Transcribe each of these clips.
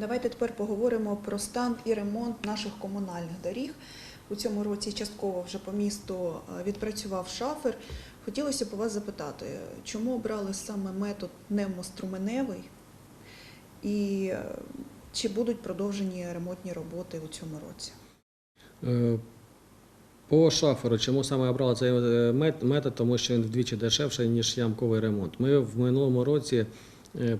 Давайте тепер поговоримо про стан і ремонт наших комунальних доріг. У цьому році частково вже по місту е, відпрацював шафер. Хотілося б вас запитати, чому обрали саме метод пневмоструменевий і е, чи будуть продовжені ремонтні роботи у цьому році? Е, По шаферу, чому саме обрали цей метод, тому що він вдвічі дешевший, ніж ямковий ремонт. Ми в минулому році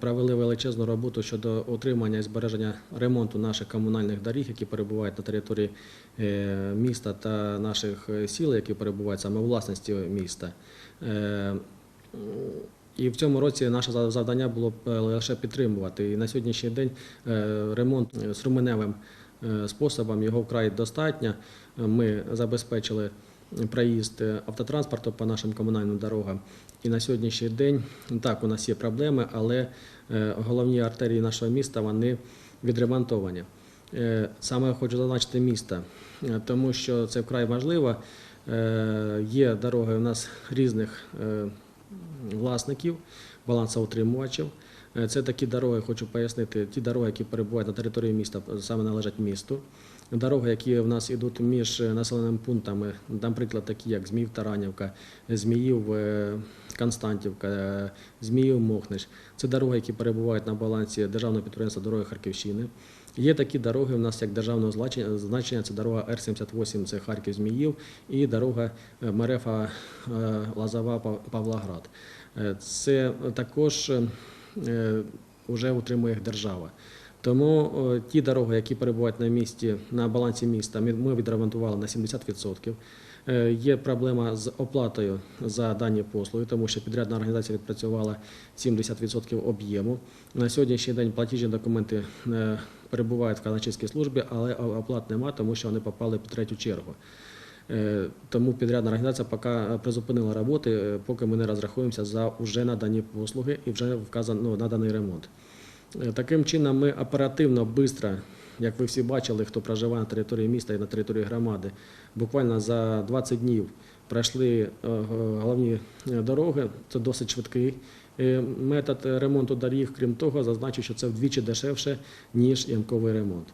провели величезну роботу щодо отримання і збереження ремонту наших комунальних доріг, які перебувають на території е, міста та наших е, сіл, які перебувають саме у власності міста. Е, І в цьому році наше завдання було е, лише підтримувати. І на сьогоднішній день е, ремонт е, е, способом його вкрай достатньо. Е, Ми забезпечили проїзд е, автотранспорту по нашим комунальним дорогам. І на сьогоднішній день так у нас є проблеми, але е, головні артерії нашого міста вони відремонтовані. Е, Саме хочу зазначити міста, е, тому що це вкрай важливо. Є дороги у нас різних власників, балансоутримувачів. Це такі дороги, хочу пояснити, ті дороги, які перебувають на території міста, саме належать місту. Дороги, які в нас йдуть між населеними пунктами, наприклад, такі як Зміїв Таранівка, Зміїв е, Константівка, е, Зміїв Мохнич. Це дороги, які перебувають на балансі державного підприємства дороги Харківщини. Є такі дороги у нас як державного значення, це дорога Р-78, це Харків Зміїв, і дорога е, Мерефа е, Лазова Павлоград. Е, Це також вже утримує їх держава. Тому е, ті дороги, які перебувають на місті на балансі міста, ми- відремонтували на 70%. Е, Є проблема з оплатою за дані послуги, тому що підрядна організація відпрацювала 70% об'єму. На сьогоднішній день платіжні документи е, перебувають в казначейській службі, але оплат нема, тому що вони попали під третю чергу. Тому підрядна організація поки призупинила роботи, поки ми не розрахуємося за вже надані послуги і вже вказан, ну, наданий ремонт. Е, Таким чином, ми оперативно, швидко, як ви всі бачили, хто проживає на території міста і на території громади, буквально за 20 днів пройшли е, головні е, дороги. Це досить швидкий метод ремонту доріг. Крім того, зазначу, що це вдвічі дешевше, ніж ямковий ремонт.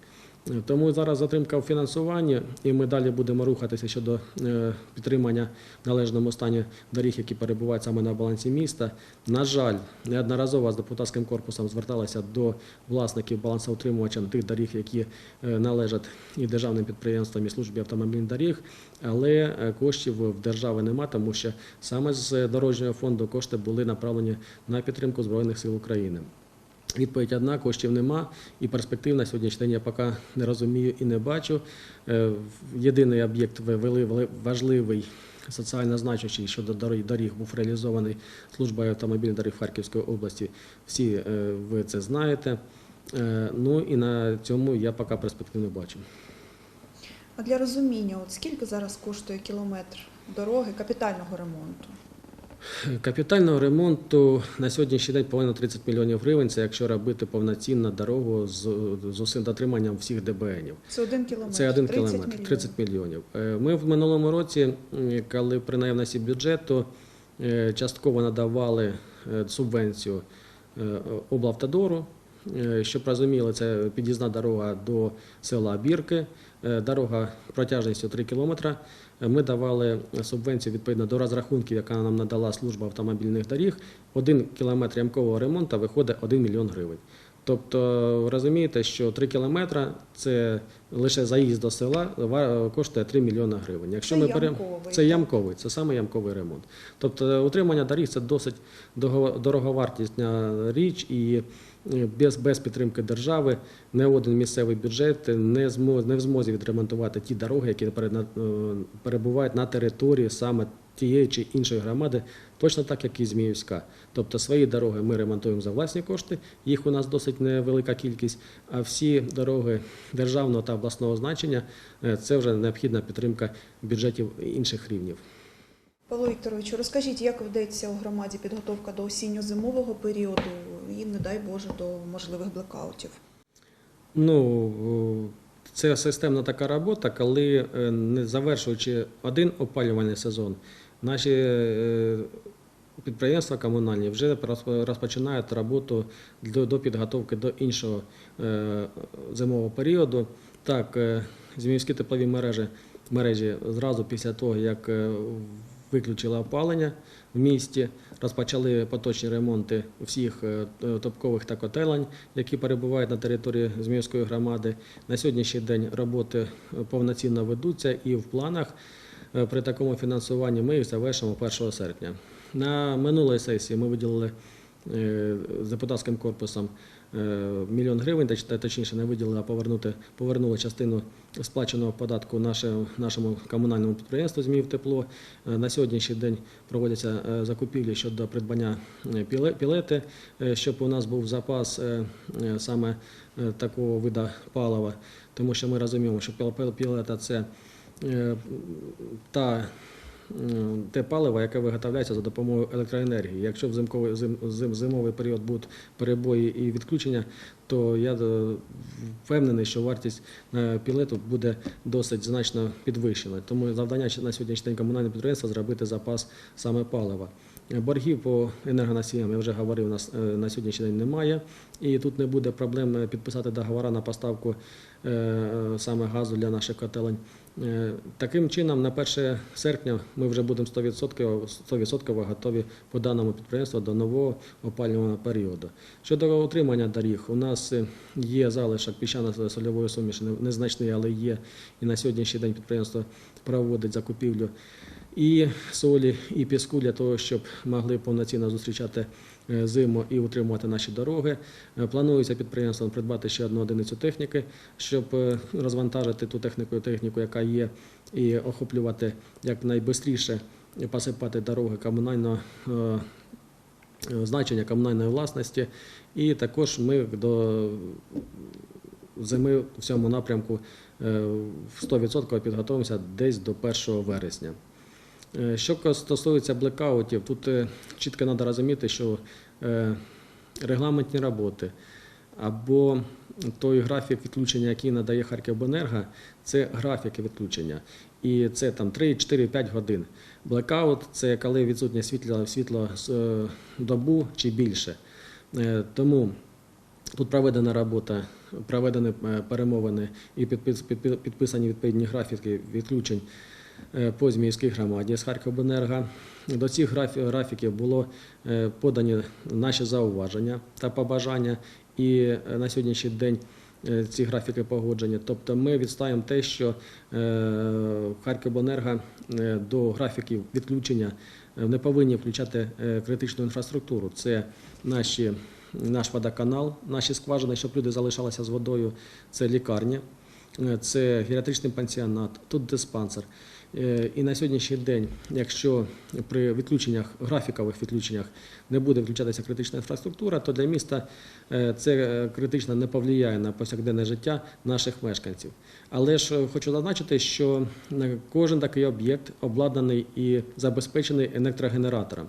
Тому зараз затримка в фінансуванні, і ми далі будемо рухатися щодо е, підтримання в належному стані доріг, які перебувають саме на балансі міста. На жаль, неодноразово з депутатським корпусом зверталися до власників балансоутримувачів тих доріг, які е, належать і державним підприємствам, і службі автомобільних доріг, але е, коштів в держави нема, тому що саме з дорожнього фонду кошти були направлені на підтримку Збройних сил України. Відповідь одна, коштів нема, і перспектив на сьогоднішній день я поки не розумію і не бачу. Е, Єдиний об'єкт важливий, соціально значущий щодо доріг, доріг був реалізований службою автомобільних доріг Харківської області. Всі е, ви це знаєте. Е, Ну і на цьому я поки перспектив не бачу. А для розуміння, от скільки зараз коштує кілометр дороги капітального ремонту? Капітального ремонту на сьогоднішній день повинно 30 мільйонів гривень. Це якщо робити повноцінну дорогу з, з усім дотриманням всіх ДБНів. Це один кілометр. Це один 30 кілометр, мільйонів. 30 мільйонів. Е, Ми в минулому році, коли при наявності бюджету, е, частково надавали е, субвенцію облавтодору. Щоб розуміли, це під'їзна дорога до села Бірки, дорога протяжністю 3 кілометри. Е, Ми давали субвенцію відповідно до розрахунків, яка нам надала служба автомобільних доріг. Один кілометр ямкового ремонту виходить 1 мільйон гривень. Тобто ви розумієте, що 3 кілометри це лише заїзд до села коштує 3 мільйони гривень. Якщо Це ми беремо ямковий, це ямковий, це саме ямковий ремонт. Тобто утримання доріг це досить дороговартісна річ, і е, без, без підтримки держави не один місцевий бюджет не зможе не в змозі відремонтувати ті дороги, які е, перебувають на території саме тієї чи іншої громади, точно так, як і Зміївська. Тобто свої дороги ми ремонтуємо за власні кошти, їх у нас досить невелика кількість, а всі дороги державного та обласного значення е, це вже необхідна підтримка бюджетів інших рівнів. Павло Вікторовичу, розкажіть, як ведеться у громаді підготовка до осінньо-зимового періоду і, не дай Боже, до можливих блекаутів? Ну, це системна така робота, коли е, не завершуючи один опалювальний сезон, наші е, підприємства комунальні вже розпочинають роботу до, підготовки до іншого е, зимового періоду. Так, е, зміївські теплові мережі, мережі зразу після того, як е, виключили опалення в місті, розпочали поточні ремонти всіх е, топкових та котелень, які перебувають на території Зміївської громади. На сьогоднішній день роботи е, повноцінно ведуться і в планах е, при такому фінансуванні ми їх завершимо 1 серпня. На минулій сесії ми виділили е, депутатським корпусом е, мільйон гривень, точніше не виділили, а повернути, повернули частину сплаченого податку нашому, нашому комунальному підприємству «Зміївтепло». Е, На сьогоднішній день проводяться е, закупівлі щодо придбання е, пілети, е, щоб у нас був запас е, е, саме е, такого вида палива, тому що ми розуміємо, що піл- піл- пілета це е, та те паливо, яке виготовляється за допомогою електроенергії. Якщо в зимковий, зим, зим- зимовий період будуть перебої і відключення, то я е, впевнений, що вартість е, пілету буде досить значно підвищена. Тому завдання на сьогоднішній день комунального підприємства зробити запас саме палива. Боргів по енергоносіям, я вже говорив, нас е, на сьогоднішній день немає. І тут не буде проблем підписати договори на поставку саме газу для наших котелень. Е, Таким чином, на 1 серпня ми вже будемо 100%, 100% готові по даному підприємству до нового опалювального періоду. Щодо утримання доріг, у нас е, є залишок піщано-сольової суміші, незначний, але є. І на сьогоднішній день підприємство проводить закупівлю і солі, і піску для того, щоб могли повноцінно зустрічати е, зиму і утримувати наші дороги. Е, Планується підприємством придбати ще одну одиницю техніки, щоб е, розвантажити ту техніку, техніку, яка є, і охоплювати якнайбистріше посипати дороги комунального значення комунальної власності. І також ми до зими в цьому напрямку в 100% підготуємося десь до 1 вересня. Е, Що стосується блекаутів, тут е, чітко треба розуміти, що е, регламентні роботи або той графік відключення, який надає Харківбенерго, це графіки відключення. І це там 3, 4, 5 годин. Блекаут це коли відсутнє світло, світло добу чи більше. Тому Тут проведена робота, проведені перемовини і підписані відповідні графіки відключень по Зміївській громаді з Харківбенерго. До цих графіків було е, подані наші зауваження та побажання, і е, на сьогоднішній день е, ці графіки погоджені. Тобто ми відстаємо те, що е, Харківбенерго е, до графіків відключення е, не повинні включати е, критичну інфраструктуру. Це наші наш водоканал, наші скважини, щоб люди залишалися з водою. Це лікарні, е, це геріатричний пансіонат, тут диспансер. Е, І на сьогоднішній день, якщо при відключеннях, графікових відключеннях не буде включатися критична інфраструктура, то для міста е, це е, критично не повлияє на повсякденне життя наших мешканців. Але ж е, хочу зазначити, що е, кожен такий об'єкт обладнаний і забезпечений електрогенератором,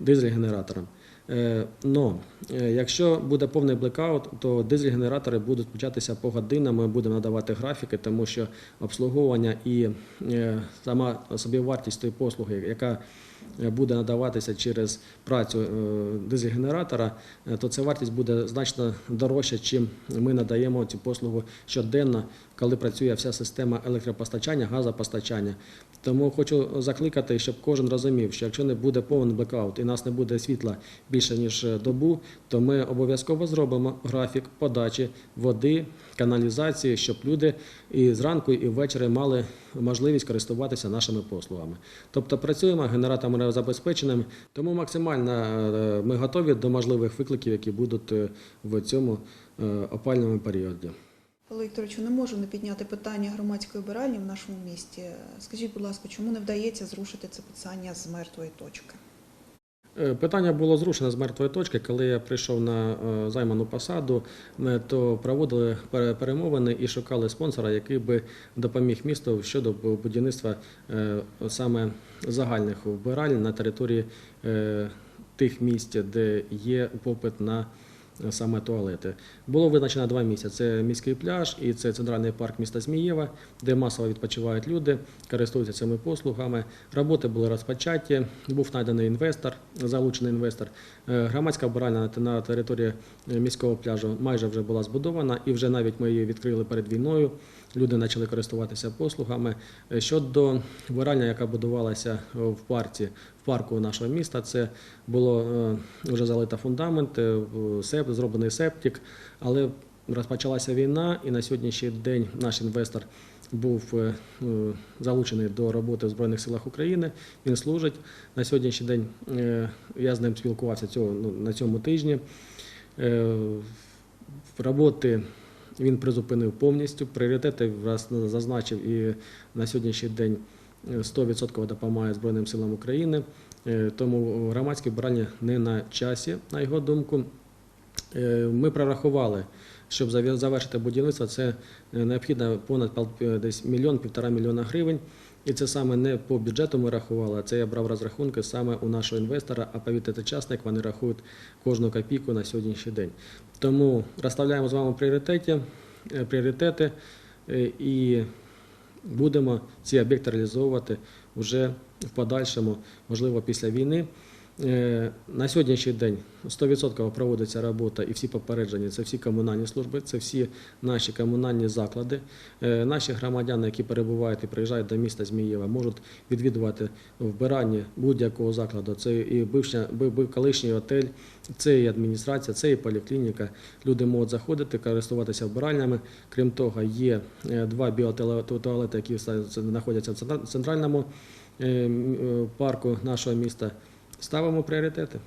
дизель-генератором. Е, Но е, якщо буде повний блекаут, то дизель-генератори будуть включатися по годинам, ми будемо надавати графіки, тому що обслуговування і е, сама собівартість тої послуги, яка буде надаватися через працю дизель-генератора, то ця вартість буде значно дорожча, чим ми надаємо цю послугу щоденно, коли працює вся система електропостачання, газопостачання. Тому хочу закликати, щоб кожен розумів, що якщо не буде повний блекаут і нас не буде світла більше ніж добу, то ми обов'язково зробимо графік подачі води, каналізації, щоб люди і зранку, і ввечері мали можливість користуватися нашими послугами. Тобто працюємо генераторами забезпеченими, тому максимально е, ми готові до можливих викликів, які будуть е, в цьому е, опальному періоді. Олег Вікторовичу, не можу не підняти питання громадської обиральні в нашому місті. Скажіть, будь ласка, чому не вдається зрушити це питання з мертвої точки? Е, Питання було зрушено з мертвої точки. Коли я прийшов на е, займану посаду, е, то проводили перемовини і шукали спонсора, який би допоміг місту щодо будівництва е, саме загальних вбираль на території тих місць, де є попит на саме туалети. Було визначено два місця: це міський пляж і це центральний парк міста Змієва, де масово відпочивають люди, користуються цими послугами. Роботи були розпочаті, був знайдений інвестор, залучений інвестор. Е, Громадська обиральна на- на території е, міського пляжу майже вже була збудована, і вже навіть ми її відкрили перед війною. Люди почали користуватися послугами. Е, Щодо вбиральня, яка будувалася е, в парці, в парку нашого міста, це було е, вже залито фундамент, сеп, зроблений септик, але розпочалася війна, і на сьогоднішній день наш інвестор був залучений до роботи в Збройних силах України. Він служить на сьогоднішній день. Я з ним спілкувався цього ну, на цьому тижні. Роботи він призупинив повністю. Пріоритети раз зазначив і на сьогоднішній день е, 100% допомагає Збройним силам України. Е, Тому громадське вбирання не на часі, на його думку. Е, Ми прорахували, щоб завершити будівництво, це е, необхідно понад е, десь мільйон, півтора мільйона гривень. І це саме не по бюджету ми рахували, а це я брав розрахунки саме у нашого інвестора, а повірте, часник вони рахують кожну копійку на сьогоднішній день. Тому розставляємо з вами пріоритети, е, пріоритети е, і будемо ці об'єкти реалізовувати вже в подальшому, можливо, після війни. Е, На сьогоднішній день 100% проводиться робота і всі попередження, це всі комунальні служби, це всі наші комунальні заклади. Е, Наші громадяни, які перебувають і приїжджають до міста Змієва, можуть відвідувати вбирання будь-якого закладу. Це і бившня, бив, колишній отель, це і адміністрація, це і поліклініка. Люди можуть заходити, користуватися вбиральнями. Крім того, є е, два біотуалети, які знаходяться в центральному парку нашого міста. Ставимо пріоритети.